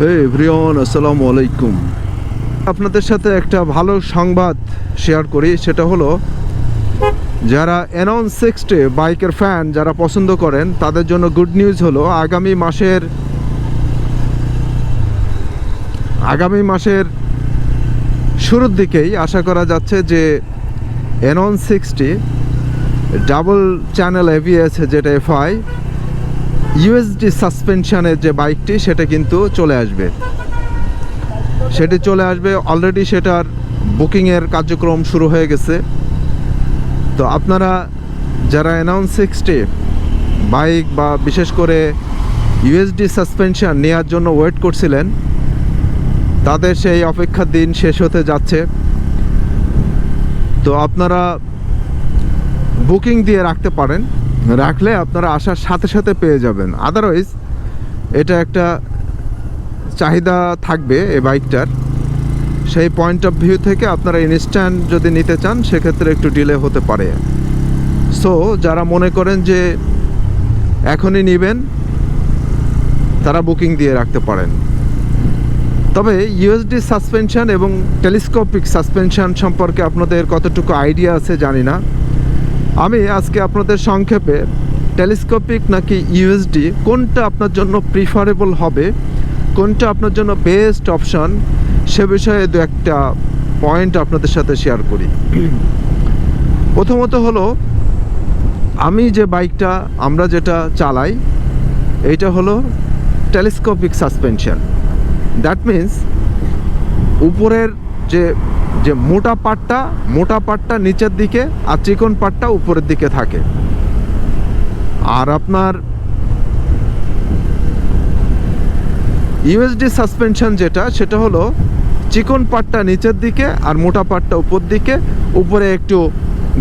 হে everyone আসসালামু আলাইকুম। আপনাদের সাথে একটা ভালো সংবাদ শেয়ার করি। সেটা হলো, যারা অ্যানন সিক্সটে বাইকের ফ্যান যারা পছন্দ করেন, তাদের জন্য গুড নিউজ হলো, আগামী মাসের আগামী মাসের শুরুর দিকেই আশা করা যাচ্ছে যে anion sixty double channel ABS যেটা এফআই ইউএসডি সাসপেনশানের যে বাইকটি, সেটা কিন্তু চলে আসবে। সেটি চলে আসবে। অলরেডি সেটার বুকিংয়ের কার্যক্রম শুরু হয়ে গেছে। তো আপনারা যারা অ্যানাউন্স সিক্সটি বাইক বা বিশেষ করে ইউএসডি সাসপেনশন নেওয়ার জন্য ওয়েট করছিলেন, তাদের সেই অপেক্ষার দিন শেষ হতে যাচ্ছে। তো আপনারা বুকিং দিয়ে রাখতে পারেন। রাখলে আপনারা আসার সাথে সাথে পেয়ে যাবেন। আদারওয়াইজ এটা একটা চাহিদা থাকবে এই বাইকটার। সেই পয়েন্ট অফ ভিউ থেকে আপনারা ইনস্ট্যান্ট যদি নিতে চান, সেক্ষেত্রে একটু ডিলে হতে পারে। সো যারা মনে করেন যে এখনই নেবেন, তারা বুকিং দিয়ে রাখতে পারেন। তবে ইউএসডি সাসপেনশন এবং টেলিস্কোপিক সাসপেনশন সম্পর্কে আপনাদের কতটুকু আইডিয়া আছে জানি না। আমি আজকে আপনাদের সংক্ষেপে টেলিস্কোপিক নাকি ইউএসডি কোনটা আপনার জন্য প্রিফারেবল হবে, কোনটা আপনার জন্য বেস্ট অপশান সে বিষয়ে দু একটা পয়েন্ট আপনাদের সাথে শেয়ার করি। প্রথমত হলো, আমি যে বাইকটা, আমরা যেটা চালাই, এইটা হলো টেলিস্কোপিক সাসপেনশন দ্যাট মিন্স উপরের যে যে মোটা পাটটা মোটা পাটটা নিচের দিকে আর চিকন পাটটা উপরের দিকে থাকে। আর আপনার ইউএসডি সাসপেনশন যেটা, সেটা হলো চিকন পাটটা নিচের দিকে আর মোটা পাটটা উপর দিকে। উপরে একটু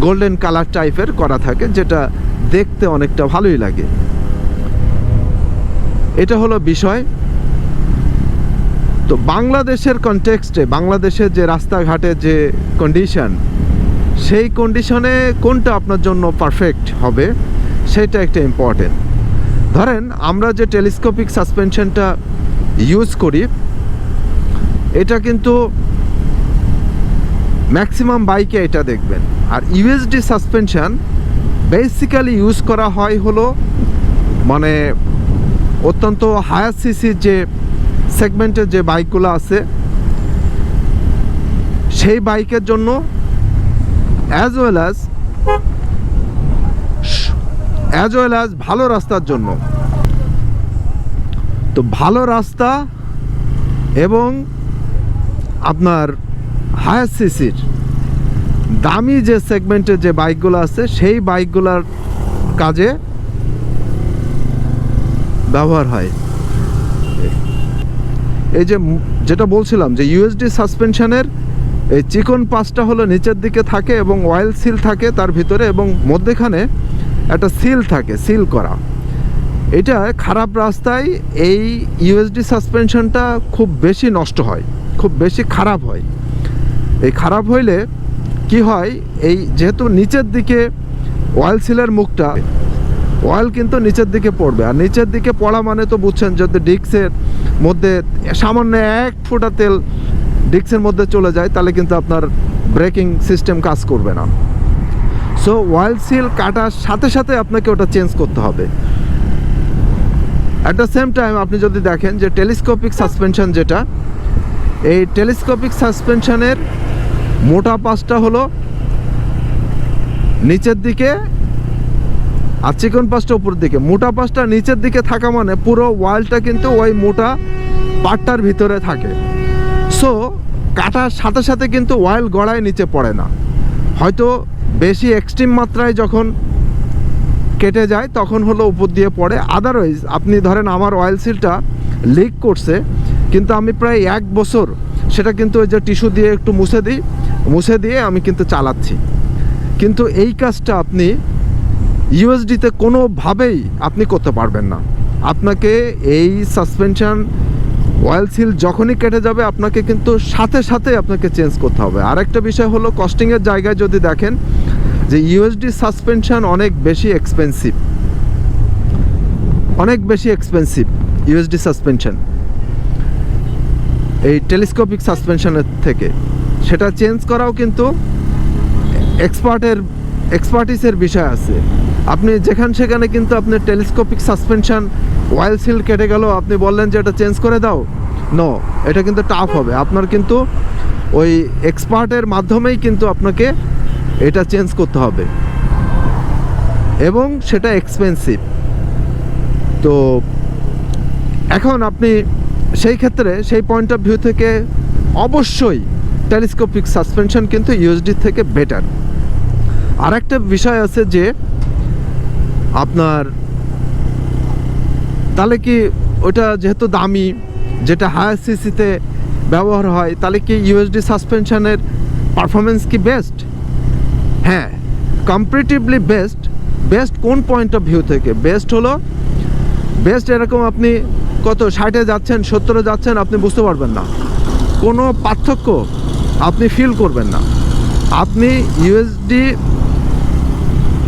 গোল্ডেন কালার টাইপের করা থাকে, যেটা দেখতে অনেকটা ভালোই লাগে। এটা হলো বিষয়। তো বাংলাদেশের কনটেক্সটে বাংলাদেশের যে রাস্তাঘাটের যে কন্ডিশন সেই কন্ডিশনে কোনটা আপনার জন্য পারফেক্ট হবে, সেটা একটা ইম্পর্টেন্ট ধরেন, আমরা যে টেলিস্কোপিক সাসপেনশনটা ইউজ করি, এটা কিন্তু ম্যাক্সিমাম বাইকে এটা দেখবেন। আর ইউএসডি সাসপেনশন বেসিক্যালি ইউজ করা হয় হলো মানে অত্যন্ত হায়ার সিসির যে সেগমেন্টের যে বাইকগুলো আছে, সেই বাইকের জন্য as well as as well as ভালো রাস্তার জন্য। তো ভালো রাস্তা এবং আপনার হায়ার সিসির দামি যে সেগমেন্টের যে বাইকগুলো আছে, সেই বাইকগুলোর কাজে ব্যবহার হয়। এই যে যেটা বলছিলাম যে ইউএসডি সাসপেনশনের এই চিকন পাসটা হলো নিচের দিকে থাকে এবং অয়েল সিল থাকে তার ভিতরে এবং মধ্যেখানে একটা সিল থাকে সিল করা। এটা খারাপ রাস্তায় এই ইউএসডি সাসপেনশনটা খুব বেশি নষ্ট হয়, খুব বেশি খারাপ হয়। এই খারাপ হইলে কি হয়, এই যেহেতু নিচের দিকে অয়েল সিলের মুখটা অয়েল কিন্তু নিচের দিকে পড়বে। আর নিচের দিকে পড়া মানে তো বুঝছেন যদি ডিক্সের মধ্যে সামান্য এক ফোঁটা তেল ডিক্সের মধ্যে চলে যায়, তাহলে কিন্তু আপনার ব্রেকিং সিস্টেম কাজ করবে না। সো অয়েল সিল কাটার সাথে সাথে আপনাকে ওটা চেঞ্জ করতে হবে। অ্যাট দ্য সেম টাইম আপনি যদি দেখেন যে টেলিস্কোপিক সাসপেনশন যেটা, এই টেলিস্কোপিক সাসপেনশনের মোটা পাশটা হলো নিচের দিকে আর চিকন পাশটা উপর দিকে। মোটা পাশটা নিচের দিকে থাকা মানে পুরো ওয়ালটা কিন্তু ওই মোটা পাটটার ভিতরে থাকে। সো কাটার সাথে সাথে কিন্তু ওয়াইল গড়ায় নিচে পড়ে না। হয়তো বেশি এক্সট্রিম মাত্রায় যখন কেটে যায়, তখন হলো উপর দিয়ে পড়ে। আদারওয়াইজ আপনি ধরেন আমার অয়েল সিলটা লিক করছে, কিন্তু আমি প্রায় এক বছর সেটা কিন্তু ওই যে টিস্যু দিয়ে একটু মুছে দিই, মুছে দিয়ে আমি কিন্তু চালাচ্ছি। কিন্তু এই কাজটা আপনি ইউএসডিতে কোনোভাবেই আপনি করতে পারবেন না। আপনাকে এই সাসপেনশন অয়েল সিল যখনই কেটে যাবে, আপনাকে কিন্তু সাথে সাথে আপনাকে চেঞ্জ করতে হবে। আরেকটা বিষয় হলো কস্টিংয়ের জায়গায় যদি দেখেন, যে ইউএসডি সাসপেনশন অনেক বেশি এক্সপেন্সিভ অনেক বেশি এক্সপেন্সিভ ইউএসডি সাসপেনশন এই টেলিস্কোপিক সাসপেনশানের থেকে। সেটা চেঞ্জ করাও কিন্তু এক্সপার্টের এক্সপার্টিসের বিষয় আছে। আপনি যেখান সেখানে কিন্তু আপনি টেলিস্কোপিক সাসপেনশন অয়েল সিল কেটে গেল, আপনি বললেন যে এটা চেঞ্জ করে দাও। নো এটা কিন্তু টাফ হবে। আপনার কিন্তু ওই এক্সপার্টের মাধ্যমেই কিন্তু আপনাকে এটা চেঞ্জ করতে হবে। এবং সেটা এক্সপেন্সিভ তো এখন আপনি সেই ক্ষেত্রে, সেই পয়েন্ট অফ ভিউ থেকে অবশ্যই টেলিস্কোপিক সাসপেনশন কিন্তু ইউএসডি থেকে বেটার আর একটা বিষয় আছে যে আপনার, তাহলে কি ওটা যেহেতু দামি, যেটা হায়ার সিসিতে ব্যবহার হয়, তাহলে কি ইউএসডি সাসপেনশনের পারফরমেন্স কি বেস্ট হ্যাঁ কম্পারেটিভলি বেস্ট বেস্ট কোন পয়েন্ট অফ ভিউ থেকে? বেস্ট হলো বেস্ট এরকম আপনি কত, ষাটে যাচ্ছেন, সত্তরে যাচ্ছেন, আপনি বুঝতে পারবেন না। কোনো পার্থক্য আপনি ফিল করবেন না। আপনি ইউএসডি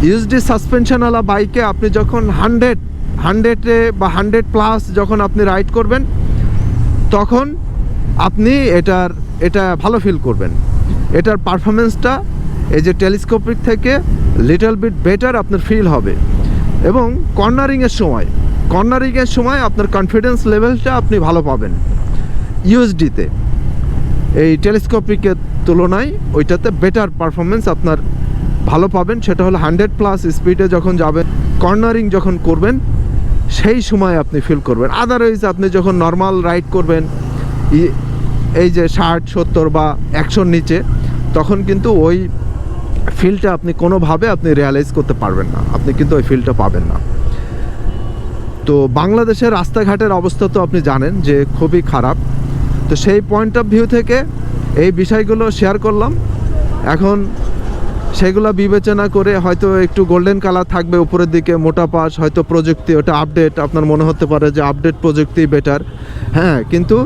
ইউএসডি সাসপেনশনওয়ালা বাইকে আপনি যখন হান্ড্রেড হান্ড্রেডে বা হান্ড্রেড প্লাস যখন আপনি রাইড করবেন তখন আপনি এটার, এটা ভালো ফিল করবেন। এটার পারফরমেন্সটা এই যে টেলিস্কোপিক থেকে লিটল বিট বেটার আপনার ফিল হবে। এবং কর্নারিংয়ের সময় কর্নারিংয়ের সময় আপনার কনফিডেন্স লেভেলটা আপনি ভালো পাবেন। ইউএসডিতে এই টেলিস্কোপিকের তুলনায় ওইটাতে বেটার পারফরমেন্স আপনার ভালো পাবেন, সেটা হলো হান্ড্রেড প্লাস স্পিডে যখন যাবেন, কর্নারিং যখন করবেন, সেই সময় আপনি ফিল করবেন। আদারওয়াইজ আপনি যখন নর্মাল রাইড করবেন এই যে ষাট, সত্তর বা একশোর নিচে, তখন কিন্তু ওই ফিলটা আপনি কোনোভাবে আপনি রিয়ালাইজ করতে পারবেন না। আপনি কিন্তু ওই ফিলটা পাবেন না। তো বাংলাদেশের রাস্তাঘাটের অবস্থা তো আপনি জানেন যে খুবই খারাপ। তো সেই পয়েন্ট অফ ভিউ থেকে এই বিষয়গুলো শেয়ার করলাম। এখন সেগুলো বিবেচনা করে হয়তো একটু গোল্ডেন কালার থাকবে উপরের দিকে, মোটা পাশ, হয়তো প্রযুক্তি, ওটা আপডেট আপনার মনে হতে পারে যে আপডেট প্রযুক্তি বেটার হ্যাঁ কিন্তু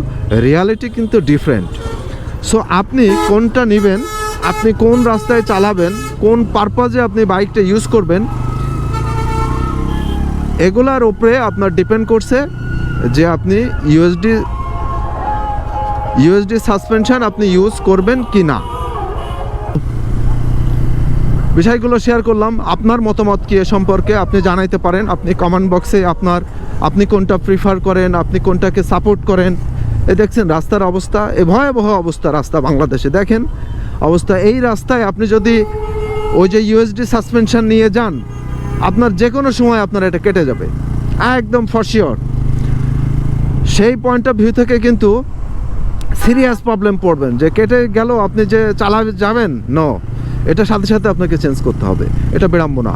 রিয়ালিটি কিন্তু ডিফারেন্ট সো আপনি কোনটা নেবেন, আপনি কোন রাস্তায় চালাবেন, কোন পারপাজে আপনি বাইকটা ইউজ করবেন, এগুলার উপরে আপনার ডিপেন্ড করছে যে আপনি ইউএসডি ইউএসডি সাসপেনশন আপনি ইউজ করবেন কি না বিষয়গুলো শেয়ার করলাম। আপনার মতামত কি এ সম্পর্কে আপনি জানাইতে পারেন। আপনি কমেন্ট বক্সে আপনার, আপনি কোনটা প্রিফার করেন, আপনি কোনটাকে সাপোর্ট করেন। এ দেখছেন রাস্তার অবস্থা, এ ভয়াবহ অবস্থা রাস্তা বাংলাদেশে। দেখেন অবস্থা, এই রাস্তায় আপনি যদি ওই যে ইউএসডি সাসপেনশন নিয়ে যান, আপনার যে কোনো সময় আপনার এটা কেটে যাবে। একদম ফরশিওর সেই পয়েন্ট অফ ভিউ থেকে কিন্তু সিরিয়াস প্রবলেম পড়বেন। যে কেটে গেল, আপনি যে চালা যাবেন ন এটা সাথে সাথে আপনাকে চেঞ্জ করতে হবে। এটা বিড়ম্বনা।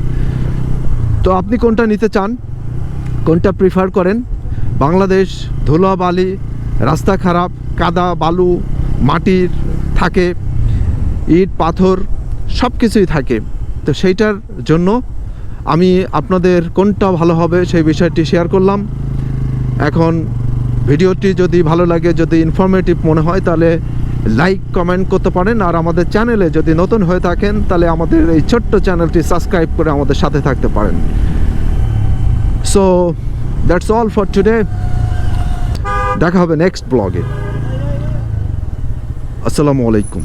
তো আপনি কোনটা নিতে চান, কোনটা প্রিফার করেন? বাংলাদেশ ধুলা বালি রাস্তা খারাপ, কাদা, বালু, মাটির থাকে, ইট, পাথর সব কিছুই থাকে। তো সেইটার জন্য আমি আপনাদের কোনটা ভালো হবে সেই বিষয়টি শেয়ার করলাম। এখন ভিডিওটি যদি ভালো লাগে, যদি ইনফরমেটিভ মনে হয়, তাহলে লাইক কমেন্ট করতে পারেন আর আমাদের চ্যানেলে যদি নতুন হয়ে থাকেন, তাহলে আমাদের এই ছোট্ট চ্যানেলটি সাবস্ক্রাইব করে আমাদের সাথে থাকতে পারেন। So that's all for today দেখা হবে নেক্সট ব্লগে আসসালামু আলাইকুম।